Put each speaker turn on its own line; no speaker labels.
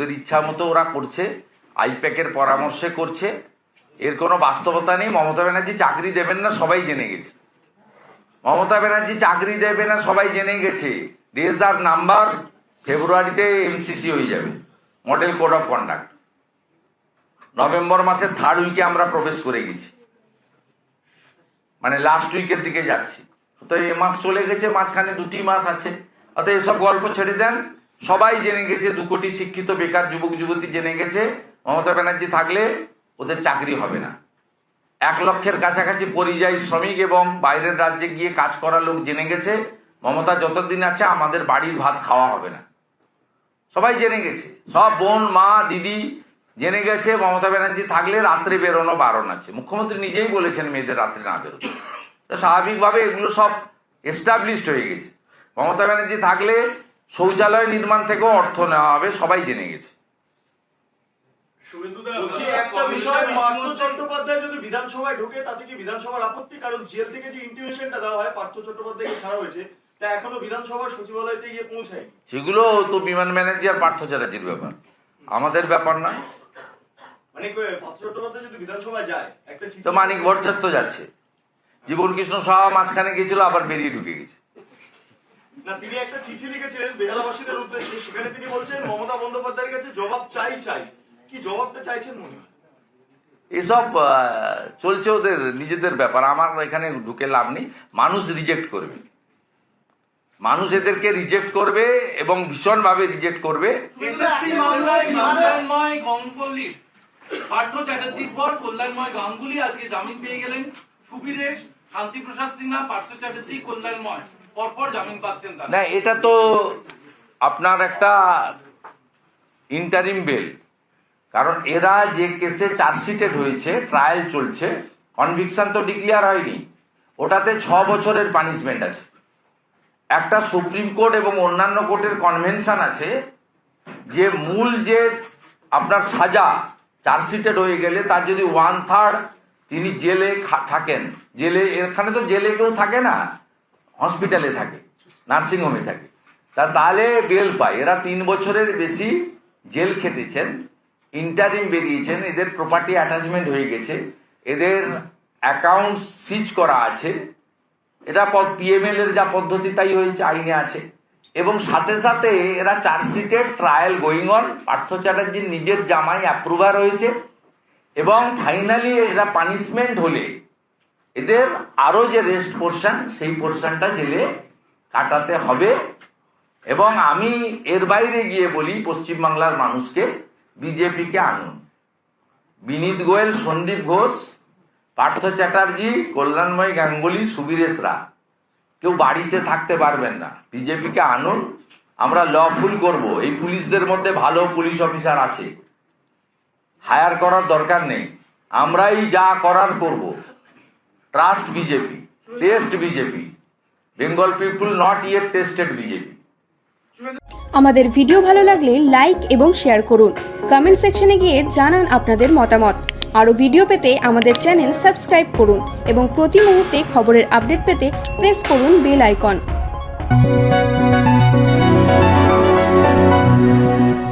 ওদের ইচ্ছা মতো ওরা করছে, আইপ্যাকের পরামর্শে করছে। এর কোনো বাস্তবতা নেই। মমতা ব্যানার্জি চাকরি দেবেন না, সবাই জেনে গেছে। মমতা ব্যানার্জি চাকরি দেবে না, সবাই জেনে গেছে। রেজার নাম্বার ফেব্রুয়ারিতে এমসিসি হয়ে যাবে। Model code of conduct. November মাসের থার্ড উইকে আমরা প্রবেশ করে গেছি। মানে লাস্ট উইকের দিকে যাচ্ছি। তো এ মাস চলে গেছে, মাঝখানে দুটি মাস আছে। অত এসব গল্প ছেড়ে দেন। সবাই জেনে গেছে, দু কোটি শিক্ষিত, বেকার যুবক, যুবতী জেনে গেছে, মমতা ব্যানার্জি থাকলে ওদের চাকরি হবে না। এক লক্ষের কাছাকাছি পরিযায়ী শ্রমিক এবং বাইরের রাজ্যে গিয়ে কাজ করা লোক জেনে গেছে, মমতা যতদিন আছে আমাদের বাড়ির ভাত খাওয়া হবে না। সবাই জেনে গেছে। সব বোন, মা, দিদি জেনে গেছে, মমতা ব্যানার্জি থাকলে রাত্রে বেরোনো বারণ আছে। মুখ্যমন্ত্রী নিজেই বলেছেন মেয়েদের রাত্রে না বেরোতে। তো স্বাভাবিকভাবে এগুলো সব এস্টাবলিশড হয়ে গেছে। মমতা ব্যানার্জি থাকলে শৌচালয় নির্মাণ থেকেও অর্থ নেওয়া হবে সবাই জেনে গেছে।
একটা বিষয় পার্থ চট্টোপাধ্যায় যদি বিধানসভায় ঢোকে তাতে কি বিধানসভার আপত্তি? কারণ জেল থেকে যে ইন্টিমেশনটা দেওয়া হয় পার্থ চট্টোপাধ্যায়কে ছাড়া হয়েছে তা এখনও বিধানসভার সচিবালয়তে গিয়ে পৌঁছায়
সেগুলো তো বিমান ব্যানার্জি আর পার্থ চ্যাটার্জির ব্যাপার। আমাদের ব্যাপার না
মানে কি, পার্থ চট্টোপাধ্যায় যদি বিধানসভায় যায় একটা চিঠি-
তো মানিক ভট্টাচার্য তো যাচ্ছে। জীবন কৃষ্ণ সাহা মাঝখানে গেছিল আবার বেরিয়ে ঢুকে গেছে।
না তিনি একটা চিঠি লিখেছিলেন বেহালাবাসীদের উদ্দেশ্যে। সেখানে তিনি বলছেন মমতা বন্দ্যোপাধ্যায়ের কাছে জবাব চাই চাই। কি জবাবটা চাইছেন মনে
এসব চলছে ওদের নিজেদের ব্যাপার। আমার এখানে ঢুকে লাভ নেই। মানুষ রিজেক্ট করবে। মানুষ এদেরকে রিজেক্ট করবে এবং ভীষণভাবে রিজেক্ট করবে।
কল্যাণময় গঙ্গলি। পার্থ চ্যাটার্জির পর কল্যাণময় গাঙ্গুলি আজকে জামিন পেয়ে গেলেন সুবীরেশ শান্তিপ্রসাদ সিনহা পার্থ চ্যাটার্জি কল্যাণময়।
না, এটা তো আপনার একটা ইন্টারিম বেল কারণ এরা যে কেসে চার্জশিটেড হয়েছে ট্রায়াল চলছে কনভিকশন তো ডিক্লেয়ার হয়নি। ওটাতে ছ বছরের পানিশমেন্ট আছে। একটা সুপ্রিম কোর্ট এবং অন্যান্য কোর্টের কনভেনশন আছে, যে মূল যে আপনার সাজা চার্জশিটেড হয়ে গেলে তার যদি ওয়ান থার্ড তিনি জেলে থাকেন। জেলে, এখানে তো জেলে কেউ থাকে না। হসপিটালে থাকে নার্সিংহোমে থাকে। তা তাহলে বেল পায়। এরা তিন বছরের বেশি জেল খেটেছেন, ইন্টারিম বেরিয়েছেন, এদের প্রপার্টি অ্যাটাচমেন্ট হয়ে গেছে, এদের অ্যাকাউন্ট সিজ করা আছে। এটা পিএমএল এর যা পদ্ধতি, তাই হয়েছে, আইনে আছে। এবং সাথে সাথে এরা চার্জশিটের ট্রায়াল গোয়িং অন পার্থ চ্যাটার্জির নিজের জামাই অ্যাপ্রুভার হয়েছে। এবং ফাইনালি এরা পানিশমেন্ট হলে এদের আরও যে রেস্ট পোর্শন সেই পোর্শনটা জেলে কাটাতে হবে। এবং আমি এর বাইরে গিয়ে বলি পশ্চিমবাংলার মানুষকে, বিজেপিকে আনুন। বিনীত গোয়েল, সন্দীপ ঘোষ, পার্থ চ্যাটার্জি, কল্যাণময় গাঙ্গুলি সুবীরেশরা কেউ বাড়িতে থাকতে পারবেন না। বিজেপিকে আনুন। আমরা লফুল করব। এই পুলিশদের মধ্যে ভালো পুলিশ অফিসার আছে। হায়ার করার দরকার নেই। আমরাই যা করার করব। Trust BJP test BJP Bengal people not yet tested BJP
আমাদের ভিডিও ভালো লাগলে লাইক এবং শেয়ার করুন। কমেন্ট সেকশনে গিয়ে জানান আপনাদের মতামত। আরও ভিডিও পেতে আমাদের চ্যানেল সাবস্ক্রাইব করুন এবং প্রতি মুহূর্তে খবরের আপডেট পেতে প্রেস করুন বেল আইকন